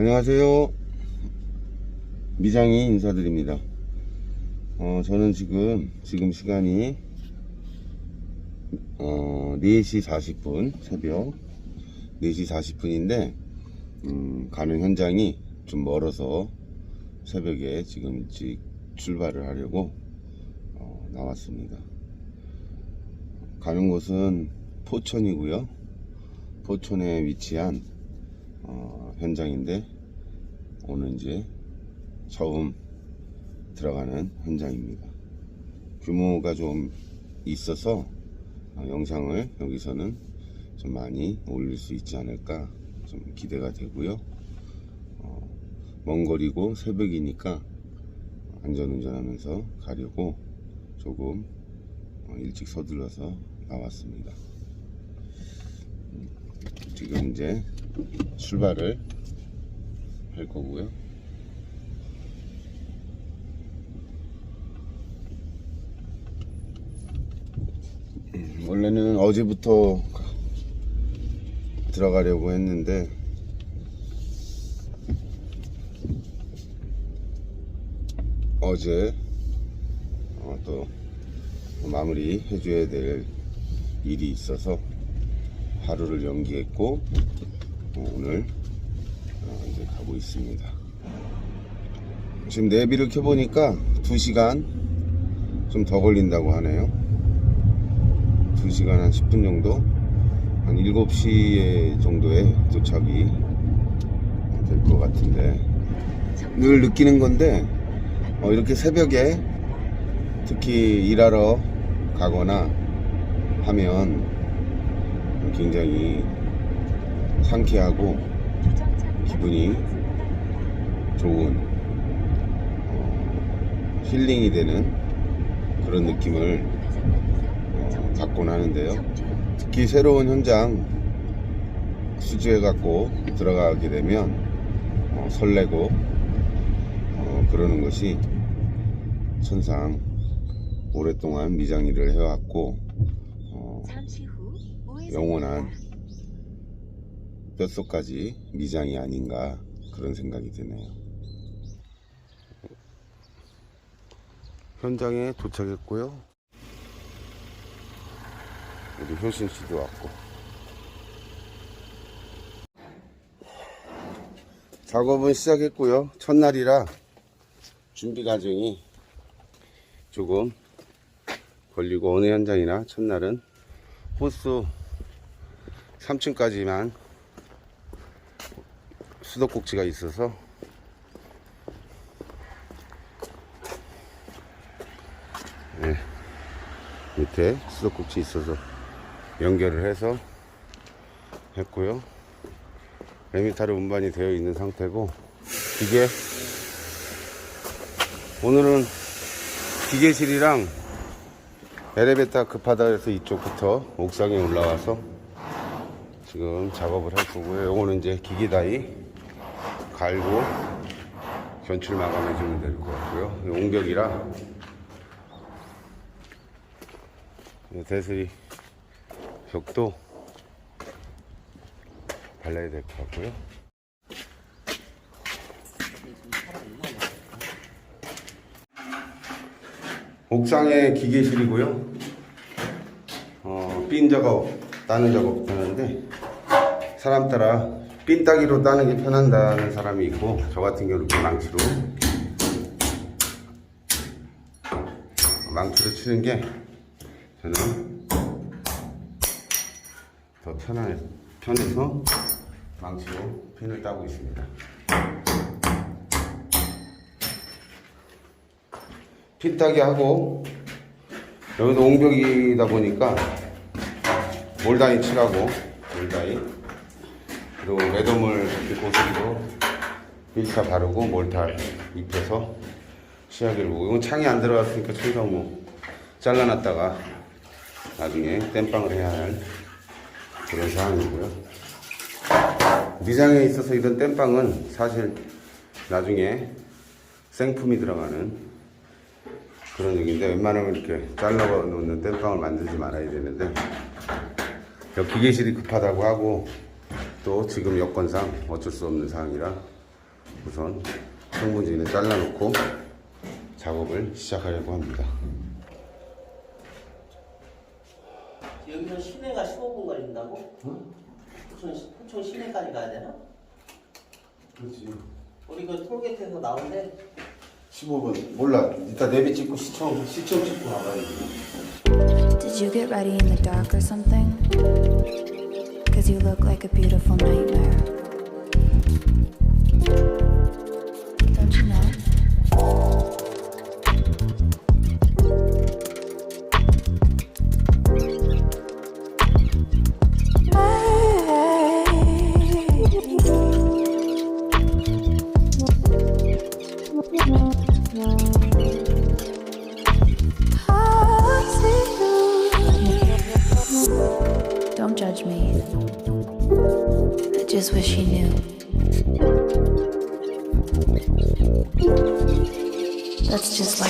안녕하세요. 미장이 인사드립니다. 어, 저는 지금, 지금 시간이, 어, 4시 40분, 새벽 4시 40분인데, 음, 가는 현장이 좀 멀어서 새벽에 지금 일찍 출발을 하려고, 어, 나왔습니다. 가는 곳은 포천이고요. 포천에 위치한 어, 현장인데 오늘 이제 처음 들어가는 현장입니다. 규모가 좀 있어서 어, 영상을 여기서는 좀 많이 올릴 수 있지 않을까 좀 기대가 되고요. 어, 먼 거리고 새벽이니까 안전운전하면서 가려고 조금 어, 일찍 서둘러서 나왔습니다. 음, 지금 이제 출발을 할 거고요. 음, 원래는 어제부터 들어가려고 했는데 어제 어, 또 마무리 해줘야 될 일이 있어서 하루를 연기했고 어, 오늘 어, 이제 가고 있습니다. 지금 내비를 켜보니까 2시간 좀 더 걸린다고 하네요. 2시간 한 10분 정도? 한 7시 정도에 도착이 될 것 같은데 늘 느끼는 건데 어, 이렇게 새벽에 특히 일하러 가거나 하면 굉장히 상쾌하고 기분이 좋은 어, 힐링이 되는 그런 느낌을 어, 갖곤 하는데요. 특히 새로운 현장 수주해 갖고 들어가게 되면 어, 설레고 어, 그러는 것이 천상 오랫동안 미장 일을 해왔고 어, 영원한 뼛속까지 미장이 아닌가 그런 생각이 드네요. 현장에 도착했고요. 우리 효신 씨도 왔고. 작업은 시작했고요. 첫날이라 준비 과정이 조금 걸리고 어느 현장이나 첫날은 호수 3층까지만 수도꼭지가 있어서 네, 밑에 수도꼭지 있어서 연결을 해서 했고요. 에미타르 운반이 되어 있는 상태고 이게 오늘은 기계실이랑 엘리베이터 급하다 해서 이쪽부터 옥상에 올라와서 지금 작업을 할 거고요. 요거는 이제 기기다이 갈고 견출 마감해 주면 될 것 같고요. 이 대수리 벽도 발라야 될 것 같고요. 옥상에 기계실이고요. 어, 핀 작업, 따는 작업 하는데 사람 따라 핀 따기로 따는 게 편한다는 사람이 있고 저 같은 경우는 망치로 망치로 치는 게 저는 더 편해, 편해서 망치로 핀을 따고 있습니다. 핀 따기 하고 여기도 옹벽이다 보니까 몰다이 칠하고 몰다이 그리고 매도물 고슬도 1차 바르고 몰탈 입혀서 시야기를 보고. 이건 창이 안 들어갔으니까 뭐 잘라놨다가 나중에 땜빵을 해야 할 그런 상황이고요. 미장에 있어서 이런 땜빵은 사실 나중에 생품이 들어가는 그런 얘기인데 웬만하면 이렇게 잘라 놓는 땜빵을 만들지 말아야 되는데 기계실이 급하다고 하고 또 지금 여건상 어쩔 수 없는 상황이라 우선 성분지는 잘라놓고 작업을 시작하려고 합니다. 여기서 시내가 15분 걸린다고? 포천, 시- 포천 시내까지 가야 되나? 그렇지. 우리 그 톨게이트에서 나오는데 15분 몰라. 이따 내비 찍고 시청 시청 찍고 가봐야지. Did you get ready in the dark or something? You look like a beautiful nightmare. That's just like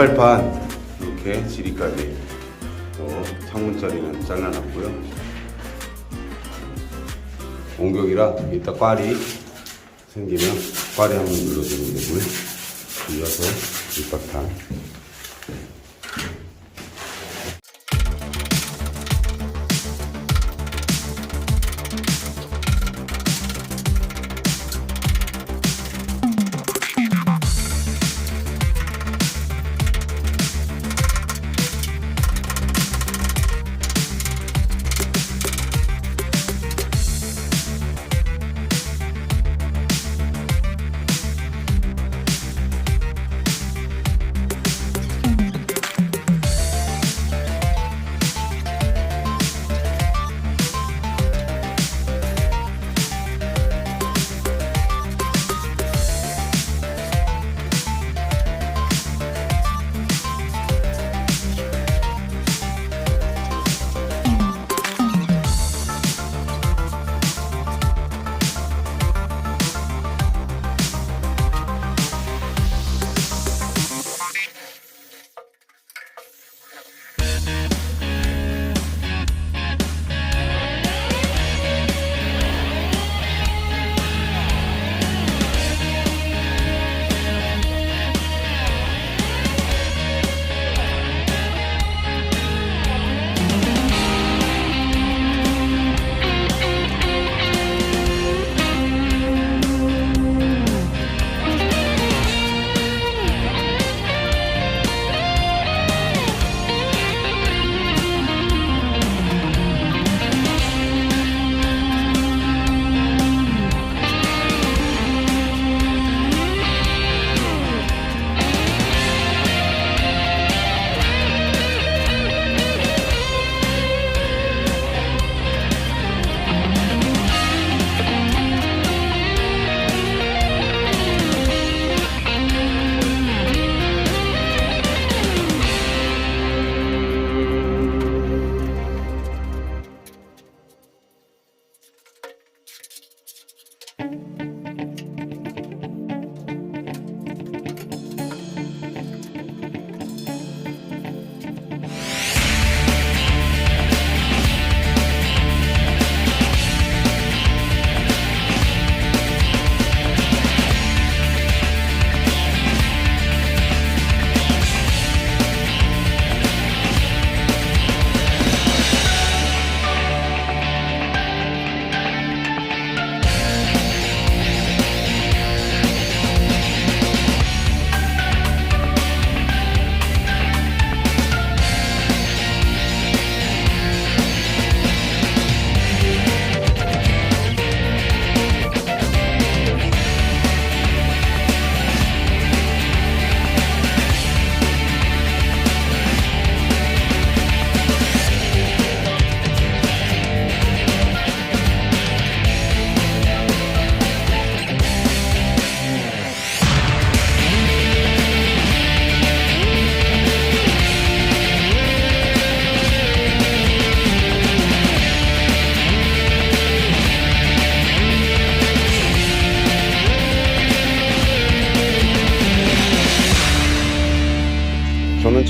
윗발판 이렇게 지리까지 또 창문 자리는 잘라놨고요. 옹격이랑 이따 꽈리 생기면 꽈리 한번 눌러주면 되고요. 이어서 밑바탕.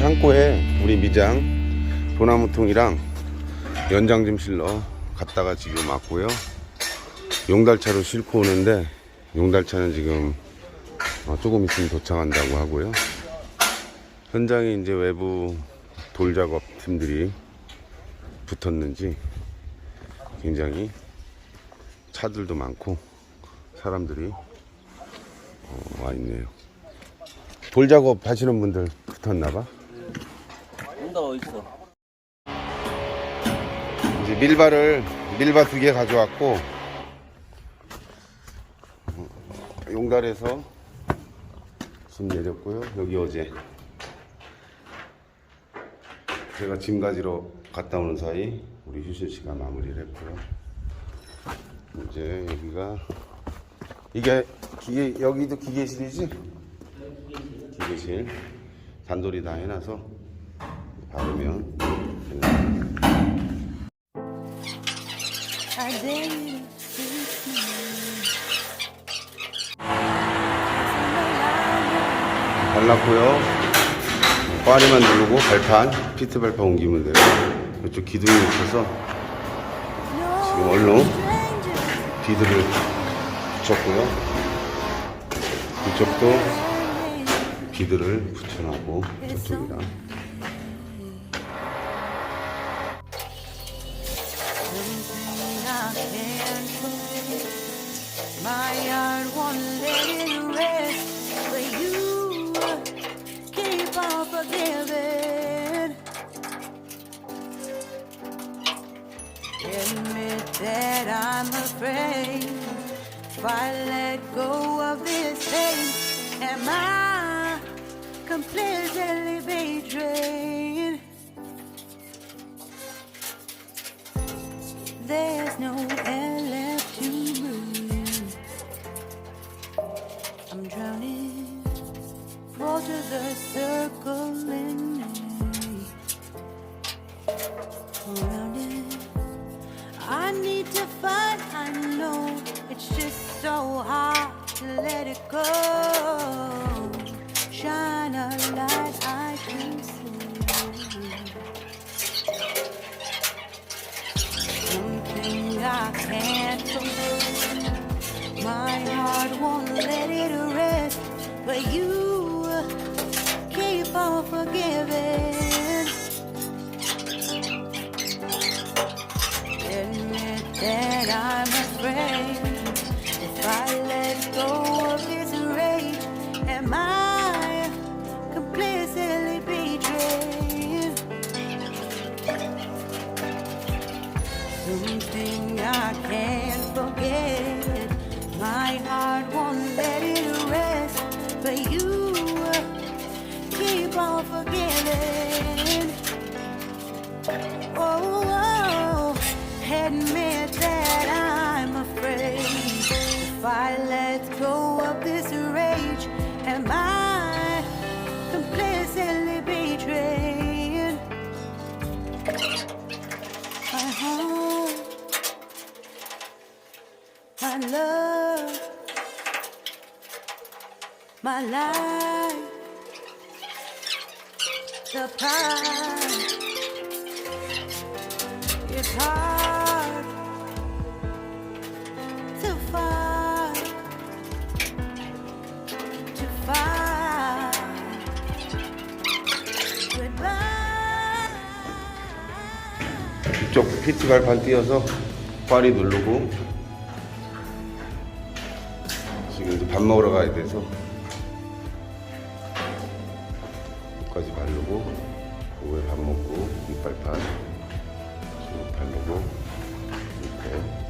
창고에 우리 미장 소나무통이랑 연장 좀 실러 갔다가 지금 왔고요. 용달차로 싣고 오는데 용달차는 지금 어, 조금 있으면 도착한다고 하고요. 현장에 이제 외부 돌 작업 팀들이 붙었는지 굉장히 차들도 많고 사람들이 어, 와 있네요. 돌 작업 하시는 분들 붙었나 봐. 응가 어딨어? 이제 밀바를 밀바 두 개 가져왔고 어, 용달에서 짐 내렸고요. 여기 어제 제가 짐 가지러 갔다 오는 사이 우리 휴신 씨가 마무리를 했고요. 이제 여기가 이게 기계 여기도 기계실이지? 기계실 단돌이 다 해놔서 그러면 발랐고요. 파리만 누르고 발판 피트 발판 옮기면 돼요. 이쪽 기둥이 붙어서 지금 얼른 비드를 붙였고요. 이쪽도 비드를 붙여놓고 저쪽이랑. ma completely be drained. There's no Uh-huh. the pride. It's hard. 직접 PT 발판 띄어서 파리 누르고 지금 이제 밥 먹으러 가야 돼서 여기까지 바르고 오후에 밥 먹고 이빨판 지금 바르고 이렇게.